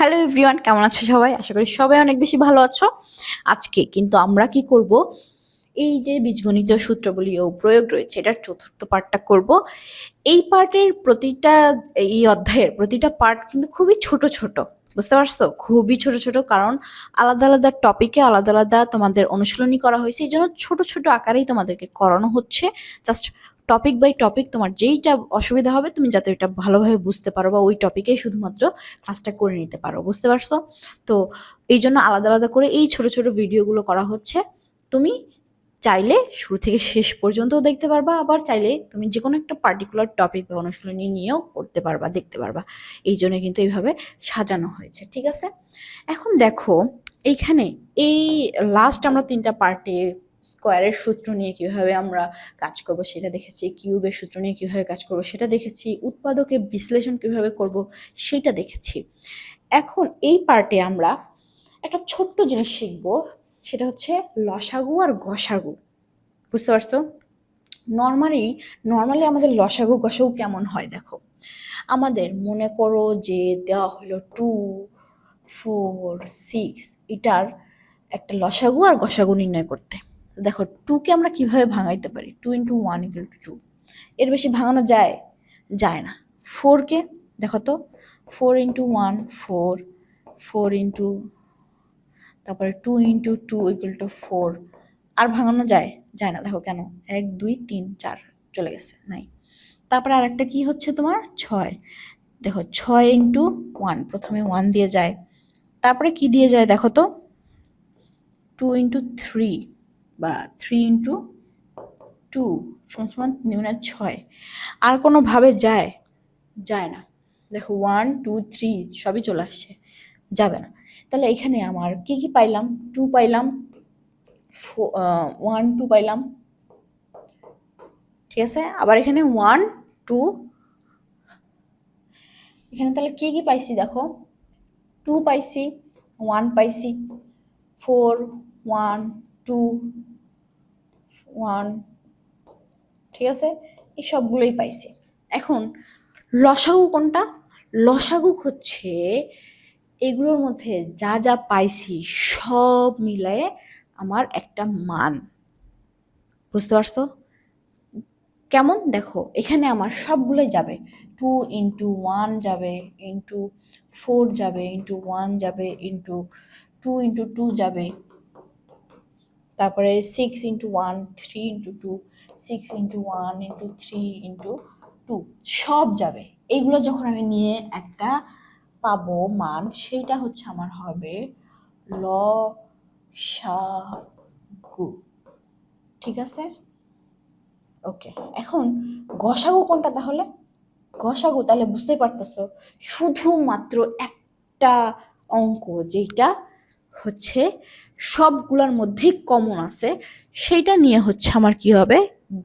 Hello everyone কেমন আছো সবাই? আশা করি সবাই অনেক বেশি ভালো আছো। আজকে কিন্তু আমরা কি করব? এই যে বীজগণিত সূত্রগুলি ও প্রয়োগ রয়েছে, এটার চতুর্থ পার্টটা করব। এই পার্টের প্রতিটা, এই অধ্যায়ের প্রতিটা পার্ট কিন্তু খুবই ছোট ছোট। বুঝতে পারছ? খুবই ছোট ছোট, কারণ আলাদা আলাদা টপিকে আলাদা আলাদা তোমাদের অনুশীলনী করা হয়েছে। এই জন্য ছোট ছোট আকারেই তোমাদেরকে করানো হচ্ছে। জাস্ট টপিক বাই টপিক তোমার যেইটা অসুবিধা হবে, তুমি যাতে এটা ভালোভাবে বুঝতে পারো বা ওই টপিকেই শুধুমাত্র ক্লাসটা করে নিতে পারো। বুঝতে পারছ? তো এই জন্য আলাদা আলাদা করে এই ছোট ছোট ভিডিওগুলো করা হচ্ছে। তুমি চাইলে শুরু থেকে শেষ পর্যন্তও দেখতে পারবা, আবার চাইলে তুমি যে কোনো একটা পার্টিকুলার টপিক বা অনুশীলনী নিয়েও করতে পারবা, দেখতে পারবা। এই জন্য কিন্তু এইভাবে সাজানো হয়েছে, ঠিক আছে? এখন দেখো, এইখানে এই লাস্ট আমরা তিনটা পার্টে স্কোয়ারের সূত্র নিয়ে কীভাবে আমরা কাজ করব সেটা দেখেছি কিউবের সূত্র নিয়ে কীভাবে কাজ করব সেটা দেখেছি, উৎপাদকে বিশ্লেষণ কীভাবে করব সেটা দেখেছি। এখন এই পার্টে আমরা একটা ছোট্ট জিনিস শিখব সেটা হচ্ছে লসাগু আর গসাগু। বুঝতে পারছ? নর্মালি নর্মালি আমাদের লসাগু, গসাগু কেমন হয় দেখো? আমাদের মনে করো যে দেওয়া হলো টু ফোর সিক্স এটার একটা লসাগু আর গসাগু নির্ণয় করতে। দেখো টুকে আমরা কীভাবে ভাঙাইতে পারি? Two into one equal to two এর বেশি ভাঙানো যায় যায় না। ফোরকে দেখো তো four into one four four into তারপরে two into two equal to four আর ভাঙানো যায় যায় না। দেখো কেন? এক, দুই, তিন, চার চলে গেছে, নাই। তারপরে আর একটা কী হচ্ছে তোমার? ছয়। দেখো, ছয় ইন্টু ওয়ান প্রথমে ওয়ান দিয়ে যায়। তারপরে কি দিয়ে যায় দেখো তো? টু ইন্টু থ্রি বা থ্রি ইন্টু টু সমান নিম্নের ছয়। আর কোনোভাবে যায় যায় না। দেখো ওয়ান টু থ্রি সবই চলে আসছে, যাবে না। তাহলে এখানে আমার কি কি পাইলাম? টু পাইলাম ওয়ান টু পাইলাম। ঠিক আছে? আবার এখানে ওয়ান টু এখানে তাহলে কি কি পাইছি দেখো? টু পাইছি ওয়ান পাইছি ফোর ওয়ান টু ওয়ান ঠিক আছে? এই সবগুলোই পাইছি। এখন লসাগু কোনটা? লসাগু হচ্ছে এগুলোর মধ্যে যা যা পাইছি সব মিলায়ে আমার একটা মান। বুঝতে পারছ? কেমন? দেখো, এখানে আমার সবগুলোই যাবে। টু ইন্টু ওয়ান যাবে ইন্টু ফোর যাবে ইন্টু ওয়ান যাবে ইন্টু টু ইন্টু টু যাবে। তারপরে six into one three into two six into one into three into two সব যাবে। এইগুলো যখন আমি নিয়ে একটা পাবো, মান সেইটা হচ্ছে আমার হবে ল সাগু ঠিক আছে? ওকে, এখন গসাগু কোনটা তাহলে? গসাগু, তাহলে বুঝতেই পারতেছো। শুধুমাত্র একটা অঙ্ক যেটা হচ্ছে সবগুলোর মধ্যেই কমন আছে, সেইটা নিয়ে হচ্ছে আমার কি হবে?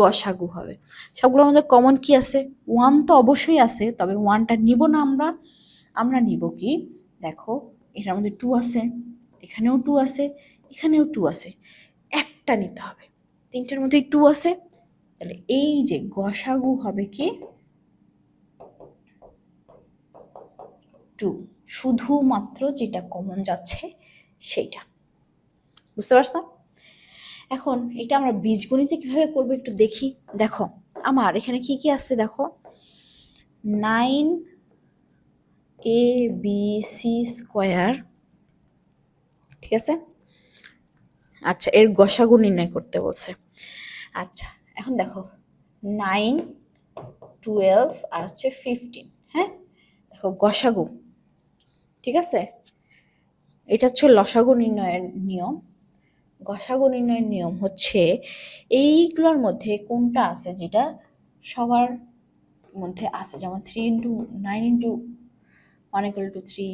গসাগু হবে। সবগুলোর মধ্যে কমন কি আছে? ওয়ান তো অবশ্যই আছে, তবে ওয়ানটা নিব না আমরা। আমরা নিব কি? দেখো এটার মধ্যে টু আছে, এখানেও টু আছে, এখানেও টু আছে। একটা নিতে হবে। তিনটার মধ্যে টু আছে। তাহলে এই যে গসাগু হবে কি? টু শুধুমাত্র যেটা কমন যাচ্ছে, সেইটা। বুঝতে পারছ? এখন এটা আমরা বীজগণিতে কীভাবে করব একটু দেখি। দেখো, আমার এখানে কি কি আছে দেখো? Nine A B C square ঠিক আছে? আচ্ছা এর গসাগু নির্ণয় করতে বলছে। আচ্ছা এখন দেখো নাইন টুয়েলভ আর হচ্ছে ফিফটিন হ্যাঁ? দেখো, গসাগু, ঠিক আছে? এটা হচ্ছে লসাগু নির্ণয়ের নিয়ম। গসাগু নির্ণয়ের নিয়ম হচ্ছে, এইগুলোর মধ্যে কোনটা আছে যেটা সবার মধ্যে আছে? যেমন three into nine into one equal to three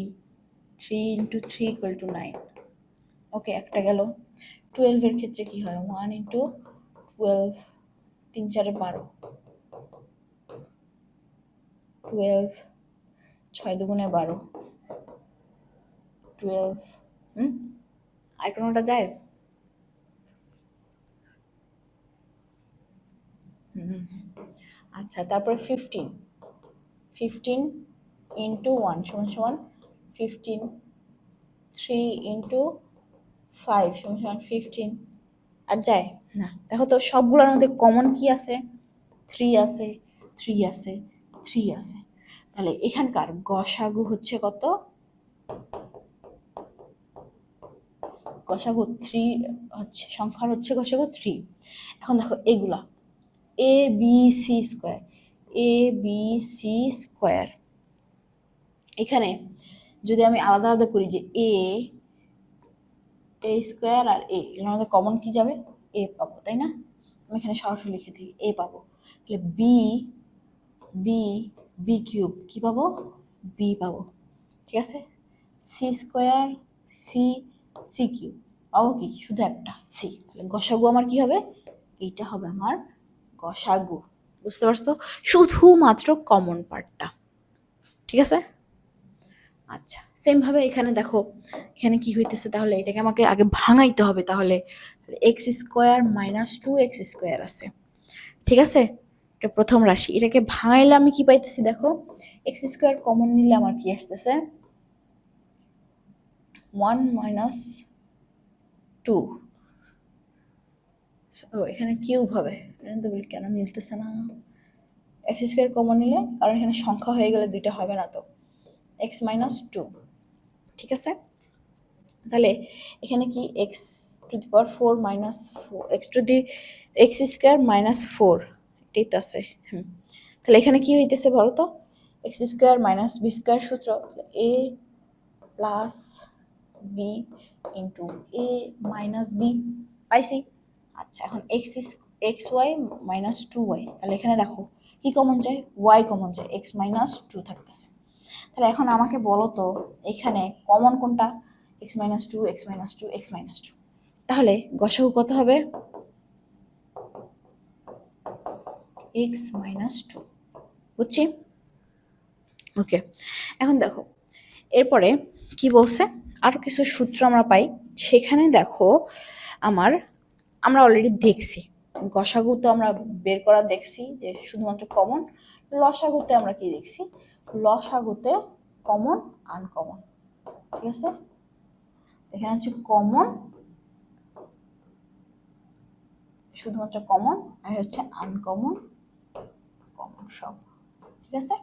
three into three equal to nine okay একটা গেল। টুয়েলভের ক্ষেত্রে কি হয়? ওয়ান ইন্টু টুয়েলভ তিন চারে বারো। টুয়েলভ ছয় দুগুণে বারো। টুয়েলভ হুম? আর কোনোটা যায়? আচ্ছা তারপরে ফিফটিন ফিফটিন ইন্টু ওয়ান সমান সমান ফিফটিন থ্রি ইন্টু ফাইভ সমান সমান ফিফটিন আর যায় না। দেখো তো সবগুলোর মধ্যে কমন কি আছে? থ্রি আছে থ্রি আছে থ্রি আছে। তাহলে এখানকার গসাগু হচ্ছে কত? গসাগু থ্রি হচ্ছে সংখ্যার হচ্ছে গসাগু থ্রি এখন দেখো এগুলা। A B C square A B C square এখানে যদি আমি আলাদা আলাদা করি যে এ এ স্কোয়ার আর এ মধ্যে কমন কি যাবে? এ পাবো, তাই না? আমি এখানে সরাসরি লিখে দিই এ পাবো। তাহলে বি বি বি কিউব কী পাবো? বি পাবো। ঠিক আছে? C square C C cube পাবো কি? শুধু একটা সি তাহলে গসাগু আমার কি হবে? এইটা হবে আমার গসাগু। বুঝতে পারছ? শুধুমাত্র কমন পার্টটা ঠিক আছে? আচ্ছা সেমভাবে এখানে দেখো, এখানে কি হইতেছে তাহলে? এটাকে আমাকে আগে ভাঙাইতে হবে তাহলে। X square minus two X square আছে। ঠিক আছে? এটা প্রথম রাশি। এটাকে ভাঙাইলে আমি কি পাইতেছি দেখো? এক্স স্কোয়ার কমন নিলে আমার কি আসতেছে? ওয়ান মাইনাস টু ও, এখানে কিউব হবে। কেন মিলতেছে না? এক্স স্কোয়ার কমন নিলে, কারণ এখানে সংখ্যা হয়ে গেলে দুইটা হবে না তো। এক্স মাইনাস টু, ঠিক আছে? তাহলে এখানে কি X to the power four minus four, X to the, X square minus four, এটাই তো আছে, হুম। তাহলে এখানে কি হইতেছে বলো তো? X square minus B square সূত্র A plus B into A minus B, পাইছি? আচ্ছা এখন X X Y minus two Y, তাহলে এখানে দেখো, কি কমন যায়? ওয়াই কমন যায়, এক্স মাইনাস টু থাকতেছে। তাহলে এখন আমাকে বলো তো, এখানে কমন কোনটা? X minus two X minus two X minus two তাহলে গসাগু কত হবে? এক্স মাইনাস টু বুঝছি? ওকে, এখন দেখো, এরপরে কি বলছে? আরও কিছু সূত্র আমরা পাই। সেখানে দেখো, আমার, আমরা অলরেডি দেখছি। গসাগু তো আমরা বের করা দেখছি যে শুধুমাত্র কমন লসাগুতে আমরা কি দেখছি? লসাগুতে কমন আনকমন ঠিক আছে? এখানে হচ্ছে কমন শুধুমাত্র কমন আর হচ্ছে আনকমন কমন সব। ঠিক আছে?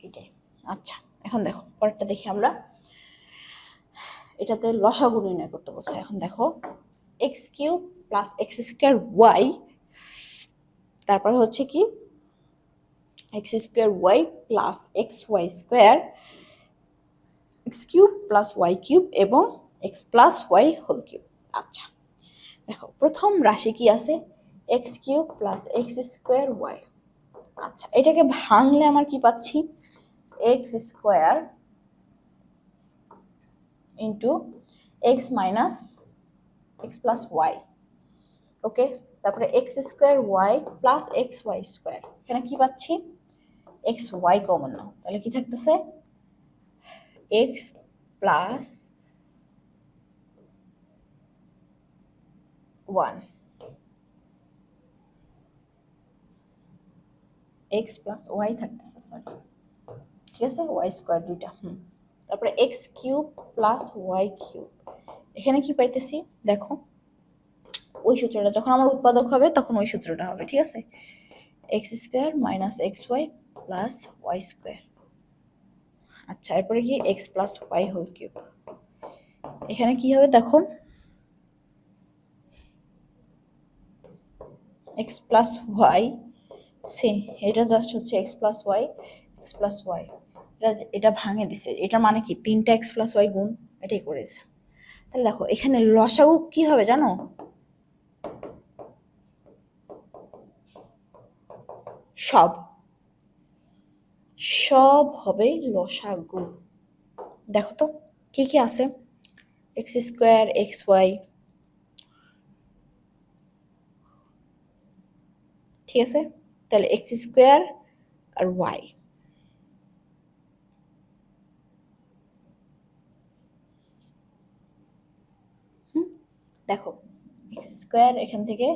এটাই। আচ্ছা এখন দেখো, পরেরটা দেখি আমরা। এটাতে লসাগু নির্ণয় করতে বলছে। এখন দেখো X Q plus X square Y তারপরে হচ্ছে কি X square Y plus X Y square X cube plus Y cube এবং X plus Y whole cube আচ্ছা দেখো, প্রথম রাশি কি আছে? X cube plus X square Y আচ্ছা এটাকে ভাঙলে আমার কি পাচ্ছি? X square into X minus X plus Y okay তারপরে X square Y plus X Y square এখানে কি পাচ্ছি? এক্স ওয়াই কমন নাও তাহলে কি থাকতেছে? X plus one X plus Y থাকতেছে সরি ঠিক আছে? ওয়াই স্কোয়ার দুইটা, হুম। তারপরে X cube plus Y cube এখানে কি পাইতেছি? দেখো, ওই সূত্রটা, যখন আমার উৎপাদক হবে, তখন ওই সূত্রটা হবে, ঠিক আছে? X square minus X Y plus Y square আচ্ছা এরপরে কি X plus Y whole cube এখানে কি হবে দেখো? এক্স প্লাস ওয়াই সে এটা জাস্ট হচ্ছে X plus Y X plus Y এটা এটা ভাঙে দিছে। এটা মানে কি? তিনটা এক্স প্লাস ওয়াই গুণ এটাই করেছে। তাহলে দেখো, এখানে লসাগু কি হবে জানো? সব। সব হবে লসাগু। দেখো তো, কি কি আছে? এক্স স্কোয়ার এক্স ওয়াই ঠিক আছে? তাহলে এক্স স্কোয়ার আর ওয়াই দেখো এক্স স্কোয়ার এখান থেকে,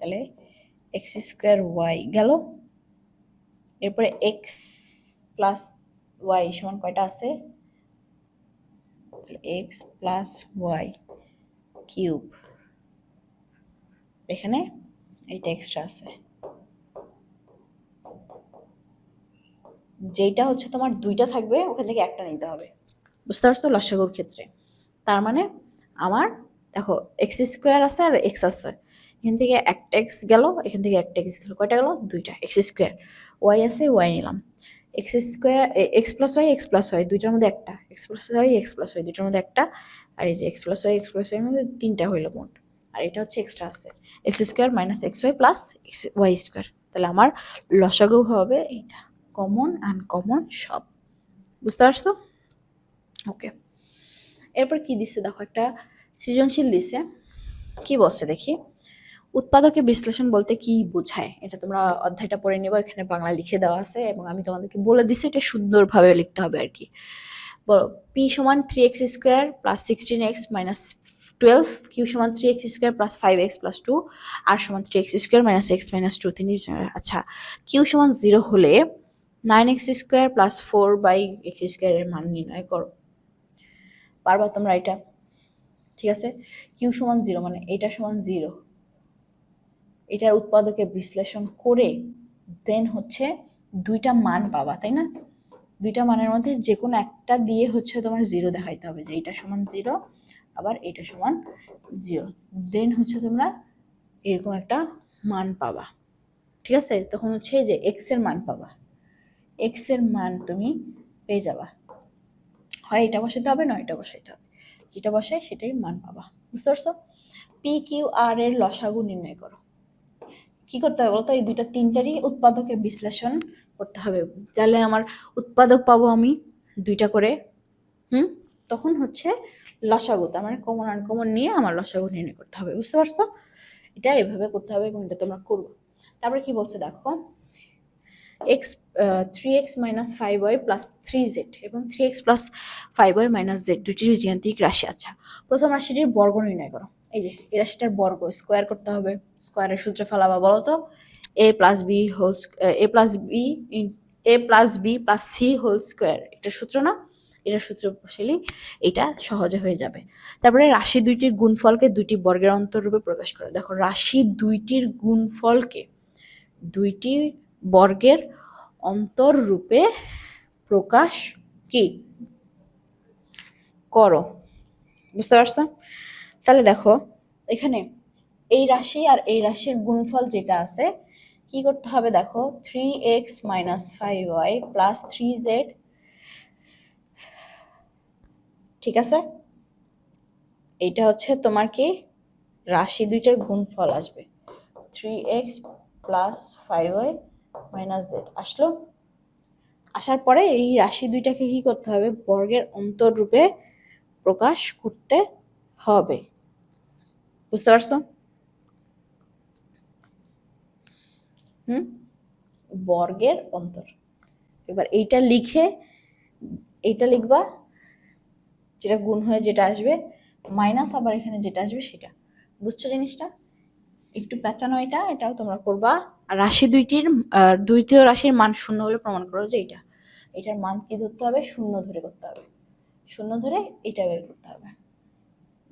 তাহলে এক্স স্কোয়ার ওয়াই গেল। এরপরে এক্স প্লাস ওয়াই সমান কয়টা আছে? X plus Y cube. এখানে এইটা এক্সট্রা আছে। যেইটা হচ্ছে তোমার দুইটা থাকবে, ওখান থেকে একটা নিতে হবে। বুঝতে পারছ? লসাগুর ক্ষেত্রে। তার মানে আমার, দেখো, এক্স স্কোয়ার আছে আর এক্স আছে। এখান থেকে একটা এক্স গেল, এখান থেকে একটা এক্স গেল, কয়টা গেল? দুইটা এক্স স্কোয়ার ওয়াই আছে ওয়াই নিলাম। X square X plus Y X plus Y দুইটার মধ্যে একটা। X plus Y X plus Y দুইটার মধ্যে একটা। আর এই যে X plus Y X plus Y মধ্যে তিনটা হইল মোট। আর এটা হচ্ছে এক্সট্রা আছে। X square minus X Y plus X Y square তাহলে আমার লসাগু হবে এইটা। কমন আনকমন সব। বুঝতে পারছ? ওকে এরপর কি দিছে? দেখো একটা সৃজনশীল দিছে। কি বলছে দেখি। উৎপাদকে বিশ্লেষণ বলতে কি বোঝায়? এটা তোমরা অধ্যায়টা পড়ে নেবে, এখানে বাংলা লিখে দেওয়া আছে এবং আমি তোমাদেরকে বলে দিছি এটা সুন্দরভাবে লিখতে হবে আর কি। পি সমান three X square plus sixteen X minus twelve Q সমান three X square plus five X plus two R সমান three X square minus X minus two তিনি আচ্ছা কিউ সমান জিরো হলে nine X square plus four by X স্কোয়ারের মান নির্ণয় করো। পারবা তোমরা এটা? ঠিক আছে? কিউ সমান জিরো মানে এটা সমান জিরো এটার উৎপাদকে বিশ্লেষণ করে দেন হচ্ছে দুইটা মান পাবা, তাই না? দুইটা মানের মধ্যে যে কোনো একটা দিয়ে হচ্ছে তোমার জিরো দেখাইতে হবে যে এটা সমান জিরো আবার এটা সমান জিরো দেন হচ্ছে তোমরা এরকম একটা মান পাবা। ঠিক আছে? তখন হচ্ছে যে এক্সের মান পাবা। এক্সের মান তুমি পেয়ে যাবা। হয় এটা বসাইতে হবে, নয় এটা বসাইতে হবে। যেটা বসায় সেটাই মান পাবা। বুঝতে পারছ? পি কিউ আর এর লসাগু নির্ণয় করো। কি করতে হবে বলতো? এই দুইটা তিনটারই উৎপাদকের বিশ্লেষণ করতে হবে। তাহলে আমার উৎপাদক পাবো আমি দুইটা করে। হুম? তখন হচ্ছে লসাগু, তার মানে কমন আনকমন নিয়ে আমার লসাগু নির্ণয় করতে হবে। বুঝতে পারছ? এটা এভাবে করতে হবে এবং এটা তোমরা করব। তারপরে কি বলছে দেখো? X three X minus five Y plus three Z এবং three X plus five Y minus Z দুটির বীজগান্তিক রাশি। আচ্ছা প্রথম রাশিটির বর্গ নির্ণয় করো। এই যে এই রাশিটার বর্গ স্কোয়ার করতে হবে। স্কোয়ারের সূত্র ফেলাবা, বলো তো? A plus B whole A plus B A plus B plus C whole square এটা সূত্র না? এটার সূত্র বসাইলেই এটা সহজে হয়ে যাবে। তারপরে রাশি দুইটির গুণফলকে দুইটি বর্গের অন্তররূপে প্রকাশ করো। দেখো, রাশি দুইটির গুণফলকে দুইটি বর্গের অন্তররূপে প্রকাশ কি? করো। বুঝতে পারছ? তাহলে দেখো, এখানে এই রাশি আর এই রাশির গুণফল যেটা আছে, কি করতে হবে দেখো three X minus five Y plus three Z ঠিক আছে? এইটা হচ্ছে তোমার কি? রাশি দুইটার গুণফল আসবে। Three X plus five Y minus Z আসলো? আসার পরে এই রাশি দুইটাকে কি করতে হবে? বর্গের অন্তররূপে প্রকাশ করতে হবে। বুঝতে পারছ? হুম? বর্গের অন্তর। এবার এইটা লিখে, এইটা লিখবা, যেটা গুণ হয়ে যেটা আসবে, মাইনাস আবার এখানে যেটা আসবে সেটা। বুঝছ জিনিসটা? একটু পেঁচানো এটা, এটাও তোমরা করবা। আর রাশি দুইটির দ্বিতীয় রাশির মান শূন্য হলে প্রমাণ করো যে এটা এটার মান কি ধরতে হবে? শূন্য ধরে করতে হবে। শূন্য ধরে এটা বের করতে হবে।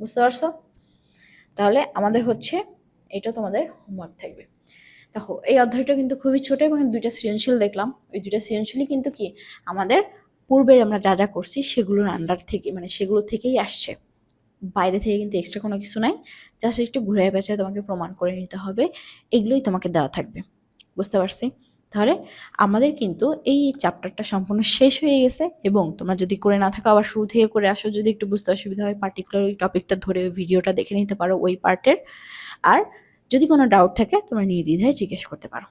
বুঝতে পারছ? তাহলে আমাদের হচ্ছে এটা তোমাদের হোমওয়ার্ক থাকবে। দেখো, এই অধ্যায়টা কিন্তু খুবই ছোট এবং দুইটা সৃজনশীল দেখলাম। ওই দুইটা সৃজনশীলই কিন্তু কি? আমাদের পূর্বে আমরা যা যা করছি সেগুলোর আন্ডার থেকে মানে সেগুলো থেকেই আসছে। বাইরে থেকে কিন্তু এক্সট্রা কোনো কিছু নাই। জাস্ট একটু ঘুরে পেঁচে তোমাকে প্রমাণ করে নিতে হবে। এগুলোই তোমাকে দেওয়া থাকবে। বুঝতে পারছি? তাহলে আমাদের কিন্তু এই চ্যাপ্টারটা সম্পূর্ণ শেষ হয়ে গেছে এবং তোমরা যদি করে না থাকো, আবার শুরু থেকে করে আসো, যদি একটু বুঝতে অসুবিধা হয় পার্টিকুলার ওই টপিকটা ধরে ওই ভিডিওটা দেখে নিতে পারো, ওই পার্টের আর যদি কোনো ডাউট থাকে, তোমরা নির্দ্বিধায় জিজ্ঞেস করতে পারো।